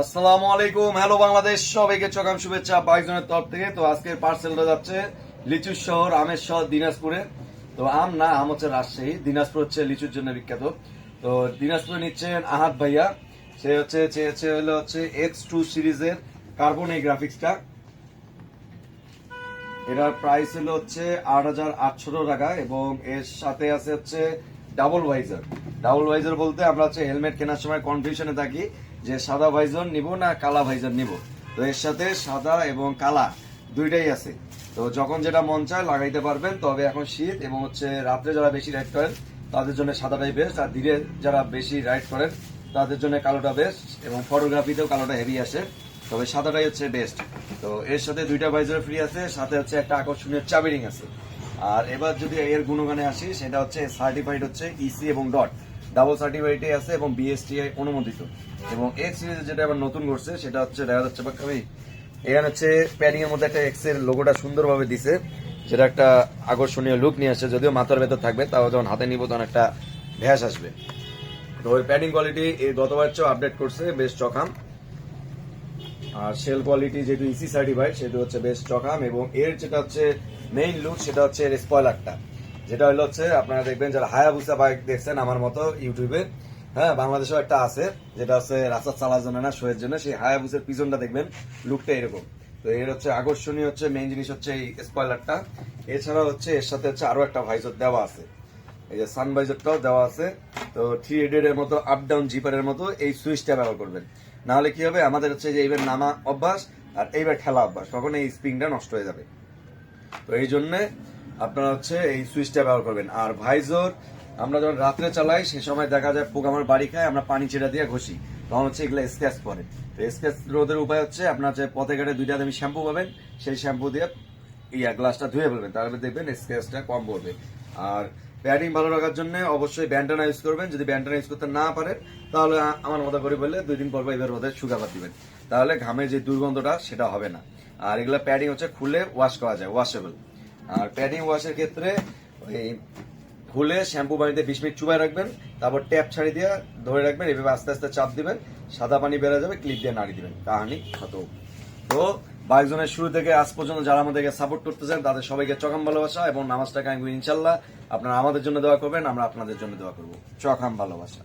আসসালামু আলাইকুম। হ্যালো বাংলাদেশ, সবাইকে চকাম শুভেচ্ছা তরফ থেকে। তো আজকের পার্সেলটা যাচ্ছে লিচুর শহর, আমের শহর, দিনাজপুরে। তো আম না, আম হচ্ছে রাজশাহী। দিনাজপুর হচ্ছে লিচুর জন্য বিখ্যাত। তো দিনাজপুরে নিচ্ছেন আহাত ভাইয়া। সে হচ্ছে চেয়েছে হলো হচ্ছে এক্স টু সিরিজের কার্বন এই গ্রাফিক্সটা। এটার প্রাইস হলো হচ্ছে আট হাজার আটশো টাকা এবং এর সাথে আছে হচ্ছে ডাবল ভাইজার ডাবল ভাইজার বলতে আমরা হচ্ছে হেলমেট কেনার সময় কনফিউশনে থাকি। যে সাদা ভাইজন নিব না কালা ভাইজন নিব। তো এর সাথে সাদা এবং কালা দুইটাই আছে। তো যখন যেটা মন চায় লাগাইতে পারবেন, তবে এখন শীত এবং হচ্ছে রাত্রে যারা বেশি রাইড করেন, তাদের জন্য সাদাটাই বেস্ট আর ধীরে যারা বেশি রাইড করেন, তাদের জন্য কালোটা বেস্ট এবং ফটোগ্রাফিতেও কালোটা হেভি আসে। তবে সাদাটাই হচ্ছে বেস্ট তো এর সাথে দুইটা ভাইজার ফ্রি আছে, সাথে হচ্ছে একটা আকর্ষণীয় চাবি রিং আছে। আর এবার যদি এর গুণগানে আসি, সেটা হচ্ছে সার্টিফাইড হচ্ছে ইসি এবং ডট ডাবল সার্টিফাইডে আছে এবং বিএসটিআই অনুমোদিত। এবং এক্স সিরিজে যেটা আবার নতুন করছে, সেটা হচ্ছে দেখা যাচ্ছে আমি, এখানে হচ্ছে প্যাডিং এর মধ্যে একটা এক্সের লোগোটা সুন্দরভাবে দিছে, যেটা একটা আকর্ষণীয় লুক নিয়ে আসছে, যদিও মাথার ভেতর থাকবে, তাও যখন হাতে নিব তখন একটা ভ্যাস আসবে। তো ওই প্যাডিং কোয়ালিটি গতবার চেয়েও আপডেট করছে, বেশ চকাম আর সেল কোয়ালিটি যেহেতু ইসি সার্টিফাইড সেটা হচ্ছে বেশ চকাম এবং এর যেটা হচ্ছে মেইন লুক সেটা হচ্ছে এর স্পয়লারটা যেটা হলো হচ্ছে, আপনারা দেখবেন যারা হায়াবুসা বাইক দেখছেন আমার মতো ইউটিউবে হ্যাঁ বাংলাদেশেও একটা আছে, যেটা হচ্ছে রাস্তা চালার জন্য না, শোয়ের জন্য, সেই হায়াবুসের পিছনটা দেখবেন, লুকটা এরকম। তো এর হচ্ছে আকর্ষণীয় হচ্ছে মেইন জিনিস হচ্ছে এই স্পয়লারটা এছাড়া হচ্ছে এর সাথে হচ্ছে আরও একটা ভাইজর দেওয়া আছে। এই যে সানভাইজারটাও দেওয়া আছে। তো থ্রি এডেড এর মতো আপ ডাউন জিপারের মতো এই সুইচটা ব্যবহার করবেন। না হলে কি হবে? আমাদের হচ্ছে যে এইবার নামা অভ্যাস আর এইবার খেলা অভ্যাস, তখন এই স্প্রিংটা নষ্ট হয়ে যাবে। তো এই জন্য আপনারা হচ্ছে এই সুইচটা ব্যবহার করবেন। আর ভাইজোর আমরা যখন রাত্রে চালাই, সে সময় দেখা যায় পোক আমার বাড়ি খায়, আমরা পানি ছেড়া দিয়ে ঘষি। তখন হচ্ছে এগুলো স্ক্যাচ পরে। তো স্ক্যাচ রোধের উপায় হচ্ছে আপনার যে পথে ঘাটে দুইটা দামি শ্যাম্পু পাবেন, সেই শ্যাম্পু দিয়ে ইয়া গ্লাসটা ধুয়ে ফেলবেন। তাহলে দেখবেন স্ক্র্যাচটা কম পড়বে। আর প্যাডিং ভালো রাখার জন্য অবশ্যই ব্যান্ডানা ইউজ করবেন। যদি ব্যান্ডানা ইউজ করতে না পারেন, তাহলে আমার মতো করে বললে দুই দিন পর এবার রোদে শুকাবার দিবেন। তাহলে ঘামের যে দুর্গন্ধটা, সেটা হবে না। আর এগুলো প্যাডিং হচ্ছে খুলে ওয়াশ করা যায় ওয়াশেবল আর প্যাডিং ওয়াশের ক্ষেত্রে ওই খুলে শ্যাম্পু পানিতে বিশ মিনিট চুবাই রাখবেন, তারপর ট্যাপ ছাড়ি দিয়ে ধরে রাখবেন, এভাবে আস্তে আস্তে চাপ দিবেন, সাদা পানি বেড়ে যাবে, ক্লিপ দিয়ে নাড়ি দিবেন, কাহানি খতম তো বাইকজনের শুরু থেকে আজ পর্যন্ত যারা আমাদেরকে সাপোর্ট করতেছেন, তাদের সবাইকে চকাম ভালোবাসা এবং নামাজটা কাঙ্গু ইনশাল্লাহ। আপনারা আমাদের জন্য দোয়া করবেন, আমরা আপনাদের জন্য দোয়া করব। চকাম ভালোবাসা।